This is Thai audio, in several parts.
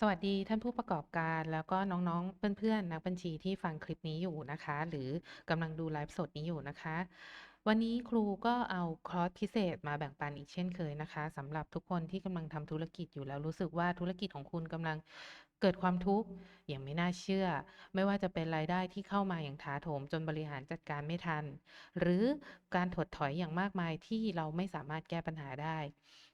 สวัสดีท่านผู้ประกอบการแล้วก็น้องๆ เพื่อนๆ นักบัญชีที่ฟังคลิปนี้อยู่นะคะ หรือกำลังดูไลฟ์สดนี้อยู่นะคะ วันนี้ครูก็เอาคอร์สพิเศษมาแบ่งปันอีกเช่นเคยนะคะสำหรับทุกคนที่กำลังทำธุรกิจอยู่แล้วรู้สึกว่าธุรกิจของคุณกำลังเกิดความทุกข์อย่างไม่น่าเชื่อ ไม่ว่าจะเป็นรายได้ที่เข้ามาอย่างถาโถมจนบริหารจัดการไม่ทัน หรือการถดถอยอย่างมากมายที่เราไม่สามารถแก้ปัญหาได้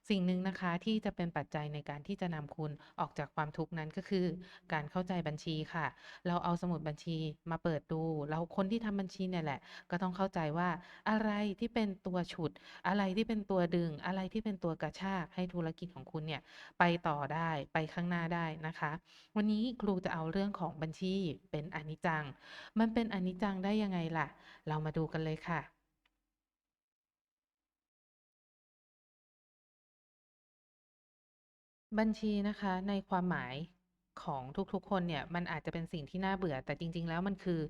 สิ่งหนึ่งนะคะที่จะเป็นปัจจัยในการที่จะนำคุณออกจากความทุกข์นั้นก็คือ การเข้าใจบัญชีค่ะ เราเอาสมุดบัญชีมาเปิดดู เราคนที่ทำบัญชีเนี่ยแหละ ก็ต้องเข้าใจว่าอะไรที่เป็นตัวฉุด อะไรที่เป็นตัวดึง อะไรที่เป็นตัวกระชากให้ธุรกิจของคุณเนี่ยไปต่อได้ไปข้างหน้าได้นะคะ วันนี้ครูจะเอาเรื่องของบัญชีเป็นอนิจจัง มันเป็นอนิจจังได้ยังไงล่ะ เรามาดูกันเลยค่ะ บัญชีนะคะในความหมายของทุกๆ คนเนี่ยมันอาจจะเป็นสิ่งที่น่าเบื่อ แต่จริง ๆ แล้วมันคือ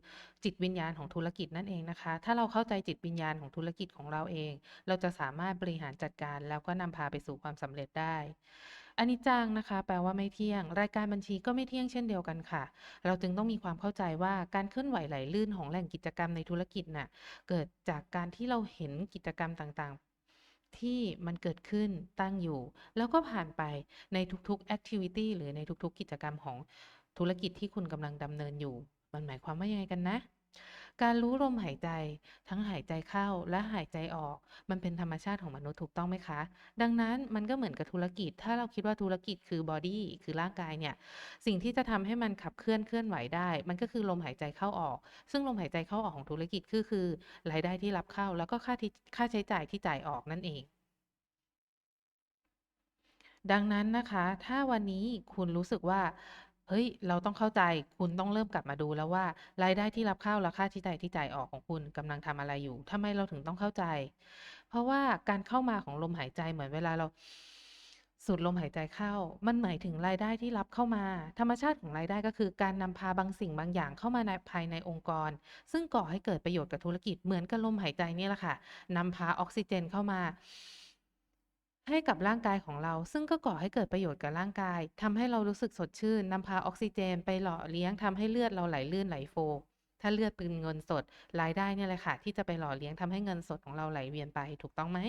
จิตวิญญาณของธุรกิจนั่นเองนะคะ ถ้าเราเข้าใจจิตวิญญาณของธุรกิจของเราเอง เราจะสามารถบริหารจัดการ แล้วก็นำพาไปสู่ความสำเร็จได้อันิจจังนะคะ แปลว่าไม่เที่ยง รายการบัญชีก็ไม่เที่ยงเช่นเดียวกันค่ะ เราจึงต้องมีความเข้าใจว่าการเคลื่อนไหวไหลลื่นของแหล่งกิจกรรมในธุรกิจน่ะเกิดจากการที่เราเห็นกิจกรรมต่างๆ ที่มันเกิดขึ้นตั้งอยู่ แล้วก็ผ่านไปในทุกๆ activity หรือในทุกๆ กิจกรรมของธุรกิจที่คุณกำลังดำเนินอยู่ มันหมายความว่ายังไงกันนะ การรู้ลมหายใจ ทั้งหายใจเข้าและหายใจออก มันเป็นธรรมชาติของมนุษย์ถูกต้องไหมคะ ดังนั้นมันก็เหมือนกับธุรกิจ ถ้าเราคิดว่าธุรกิจคือบอดี้คือร่างกายเนี่ย สิ่งที่จะทำให้มันขับเคลื่อนเคลื่อนไหวได้ มันก็คือลมหายใจเข้าออก ซึ่งลมหายใจเข้าออกของธุรกิจคือคือรายได้ที่รับเข้า แล้วก็ค่าที่ค่าใช้จ่ายที่จ่ายออกนั่นเองดังนั้นนะคะ ถ้าวันนี้คุณรู้สึกว่า เฮ้ย เราต้องเข้าใจ คุณต้องเริ่มกลับมาดูแล้วว่า รายได้ที่รับเข้าและค่าใช้จ่ายที่จ่ายออกของคุณกำลังทำอะไรอยู่ทำไมเราถึงต้องเข้าใจ เพราะว่าการเข้ามาของลมหายใจเหมือนเวลาเรา สูดลมหายใจเข้า มันหมายถึงรายได้ที่รับเข้ามา ธรรมชาติของรายได้ก็คือการนำพาบางสิ่งบางอย่างเข้ามาในภายในองค์กร ซึ่งก่อให้เกิดประโยชน์กับธุรกิจเหมือนกับลมหายใจนี่แหละค่ะนำพาออกซิเจนเข้ามา ให้กับร่างกายของเรา ซึ่งก็ก่อให้เกิดประโยชน์กับร่างกาย ทำให้เรารู้สึกสดชื่น นำพาออกซิเจนไปหล่อเลี้ยง ทำให้เลือดเราไหลลื่นไหลโฟก์ถ้าเลือดเป็นเงินสด รายได้เนี่ยแหละค่ะ ที่จะไปหล่อเลี้ยงทำให้เงินสดของเราไหลเวียนไป ถูกต้องไหม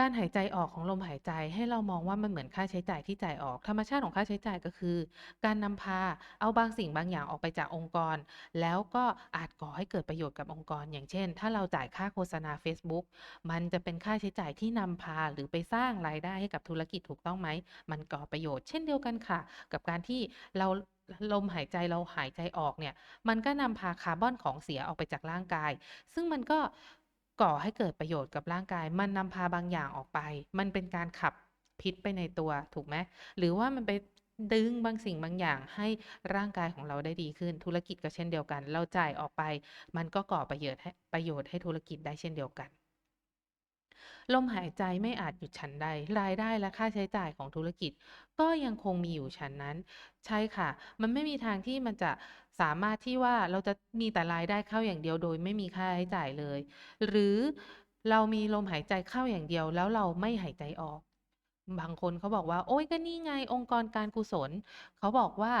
การหายใจออกของลมหายใจให้เรามองว่ามันเหมือนค่าใช้จ่ายที่จ่ายออก ธรรมชาติของค่าใช้จ่ายก็คือ การนำพาเอาบางสิ่งบางอย่างออกไปจากองค์กร แล้วก็อาจก่อให้เกิดประโยชน์กับองค์กร อย่างเช่น ถ้าเราจ่ายค่าโฆษณาเฟซบุ๊กมันจะเป็นค่าใช้จ่ายที่นำพาหรือไปสร้างรายได้ให้กับธุรกิจถูกต้องไหม มันก่อประโยชน์ เช่นเดียวกันค่ะ กับการที่เราลมหายใจเราหายใจออกเนี่ย มันก็นำพาคาร์บอนของเสียออกไปจากร่างกาย ซึ่งมันก็ ก่อให้เกิดประโยชน์กับร่างกาย มันนำพาบางอย่างออกไป มันเป็นการขับพิษไปในตัวถูกไหมหรือว่ามันไปดึงบางสิ่งบางอย่างให้ร่างกายของเราได้ดีขึ้น ธุรกิจก็เช่นเดียวกัน เราจ่ายออกไป มันก็ก่อประโยชน์ให้ประโยชน์ให้ธุรกิจได้เช่นเดียวกัน ลมหายใจไม่อาจหยุดฉันใด รายได้และค่าใช้จ่ายของธุรกิจ ก็ยังคงมีอยู่ฉันนั้น ใช่ค่ะ มันไม่มีทางที่มันจะสามารถที่ว่าเราจะมีแต่รายได้เข้าอย่างเดียวโดยไม่มีค่าใช้จ่ายเลย หรือเรามีลมหายใจเข้าอย่างเดียวแล้วเราไม่หายใจออก บางคนเขาบอกว่า โอ๊ย ก็นี่ไงองค์กรการกุศล เขาบอกว่า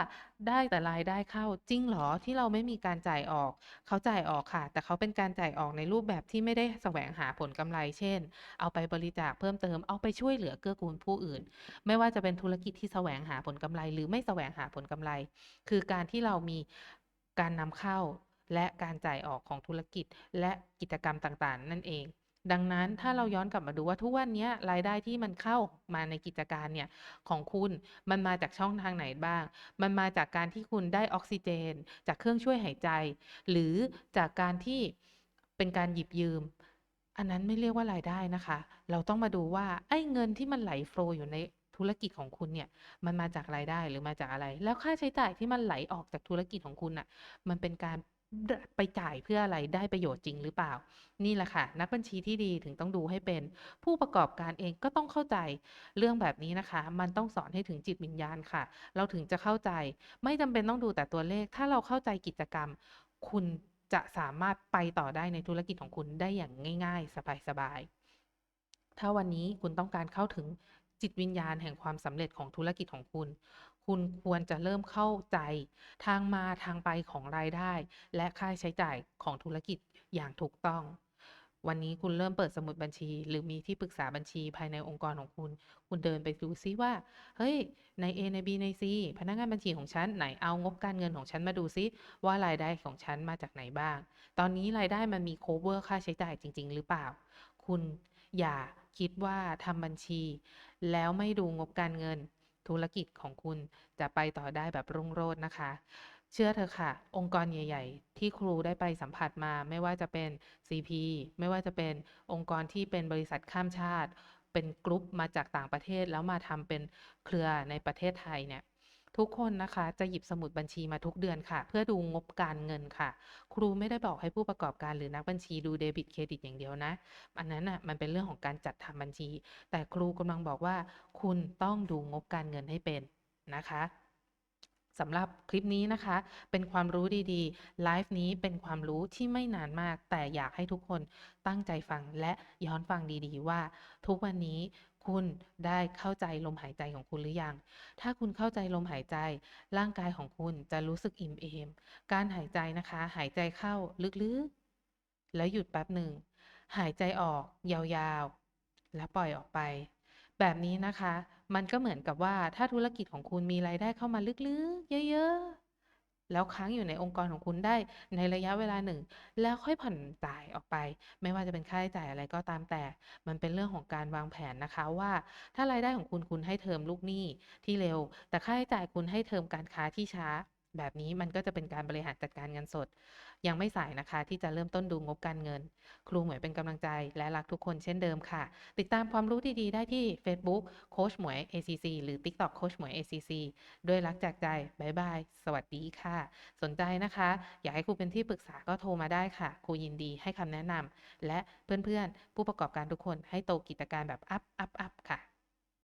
ได้แต่รายได้เข้าจริงเหรอที่เราไม่มีการจ่ายออก เขาจ่ายออกค่ะ แต่เขาเป็นการจ่ายออกในรูปแบบที่ไม่ได้แสวงหาผลกำไร เช่น เอาไปบริจาคเพิ่มเติมเอาไปช่วยเหลือเกื้อกูลผู้อื่น ไม่ว่าจะเป็นธุรกิจที่แสวงหาผลกำไร หรือไม่แสวงหาผลกำไร คือการที่เรามีการนำเข้าและการจ่ายออกของธุรกิจและกิจกรรมต่างๆ นั่นเอง ดังนั้นถ้าเราย้อนกลับมาดูว่าทุกวันนี้รายได้ที่มันเข้ามาในกิจการเนี่ยของคุณมันมาจากช่องทางไหนบ้าง มันมาจากการที่คุณได้ออกซิเจน จากเครื่องช่วยหายใจ หรือจากการที่เป็นการหยิบยืม อันนั้นไม่เรียกว่ารายได้นะคะ เราต้องมาดูว่าไอ้เงินที่มันไหลโฟลอยู่ในธุรกิจของคุณเนี่ยมันมาจากรายได้หรือมาจากอะไร แล้วค่าใช้จ่ายที่มันไหลออกจากธุรกิจของคุณน่ะมันเป็นการ ไปจ่ายเพื่ออะไรได้ประโยชน์จริงหรือเปล่า นี่แหละค่ะ นักบัญชีที่ดีถึงต้องดูให้เป็น ผู้ประกอบการเองก็ต้องเข้าใจเรื่องแบบนี้นะคะ มันต้องสอนให้ถึงจิตวิญญาณค่ะ เราถึงจะเข้าใจ ไม่จำเป็นต้องดูแต่ตัวเลข ถ้าเราเข้าใจกิจกรรม คุณจะสามารถไปต่อได้ในธุรกิจของคุณได้อย่างง่าย ๆ สบายๆถ้าวันนี้คุณต้องการเข้าถึงจิตวิญญาณแห่งความสำเร็จของธุรกิจของคุณ คุณควรจะเริ่มเข้าใจทางมาทางไปของรายได้ และค่าใช้จ่ายของธุรกิจอย่างถูกต้อง วันนี้คุณเริ่มเปิดสมุดบัญชี หรือมีที่ปรึกษาบัญชีภายในองค์กรของคุณ คุณเดินไปดูซิว่า เฮ้ย ใน A ใน B ใน C พนักงานบัญชีของฉันไหนเอางบการเงินของฉันมาดูซิว่ารายได้ของฉันมาจากไหนบ้าง ตอนนี้รายได้มันมี cover ค่าใช้จ่ายจริง ๆ หรือเปล่า คุณอย่าคิดว่าทำบัญชี แล้วไม่ดูงบการเงิน ธุรกิจของคุณจะไปต่อได้แบบรุ่งโรจน์นะคะ เชื่อเถอะค่ะ องค์กรใหญ่ ๆ ที่ครูได้ไปสัมผัสมา ไม่ว่าจะเป็น CP ไม่ว่าจะเป็นองค์กรที่เป็นบริษัทข้ามชาติ เป็นกรุ๊ปมาจากต่างประเทศแล้วมาทำเป็นเครือในประเทศไทยเนี่ย ทุกคนนะคะจะหยิบสมุดบัญชีมาทุกเดือนค่ะ เพื่อดูงบการเงินค่ะ ครูไม่ได้บอกให้ผู้ประกอบการหรือนักบัญชีดูเดบิตเครดิตอย่างเดียวนะ อันนั้นน่ะมันเป็นเรื่องของการจัดทำบัญชี แต่ครูกำลังบอกว่า คุณต้องดูงบการเงินให้เป็นนะคะสำหรับคลิปนี้นะคะ เป็นความรู้ดีๆ ไลฟ์นี้เป็นความรู้ที่ไม่นานมาก แต่อยากให้ทุกคนตั้งใจฟังและย้อนฟังดีๆว่า ทุกวันนี้ คุณได้เข้าใจลมหายใจของคุณหรือยัง ถ้าคุณเข้าใจลมหายใจ ร่างกายของคุณจะรู้สึกอิ่มเอม การหายใจนะคะ หายใจเข้าลึกๆ แล้วหยุดแป๊บหนึ่ง หายใจออกยาวๆ แล้วปล่อยออกไป แบบนี้นะคะ มันก็เหมือนกับว่าถ้าธุรกิจของคุณมีรายได้เข้ามาลึกๆ เยอะๆ แล้วค้างอยู่ในองค์กรของคุณได้ในระยะเวลาหนึ่ง แล้วค่อยผ่อนจ่ายออกไป ไม่ว่าจะเป็นค่าใช้จ่ายอะไรก็ตามแต่ มันเป็นเรื่องของการวางแผนนะคะว่า ถ้ารายได้ของคุณคุณให้เทอมลูกหนี้ที่เร็ว แต่ค่าใช้จ่ายคุณให้เทอมการค้าที่ช้า แบบนี้มันก็จะเป็นการบริหารจัดการเงินสด ยังไม่สายนะคะ ที่จะเริ่มต้นดูงบการเงิน ครูหมวยเป็นกำลังใจและรักทุกคนเช่นเดิมค่ะ ติดตามความรู้ดีๆ ได้ที่ Facebook โคชหมวย ACC หรือ TikTok โคชหมวย ACC ด้วยรักจากใจบายบาย สวัสดีค่ะ สนใจนะคะ อยากให้ครูเป็นที่ปรึกษาก็โทรมาได้ค่ะ ครูยินดีให้คำแนะนำและเพื่อนๆ ผู้ประกอบการทุกคนให้โตกิจการแบบอัพอัพอัพค่ะ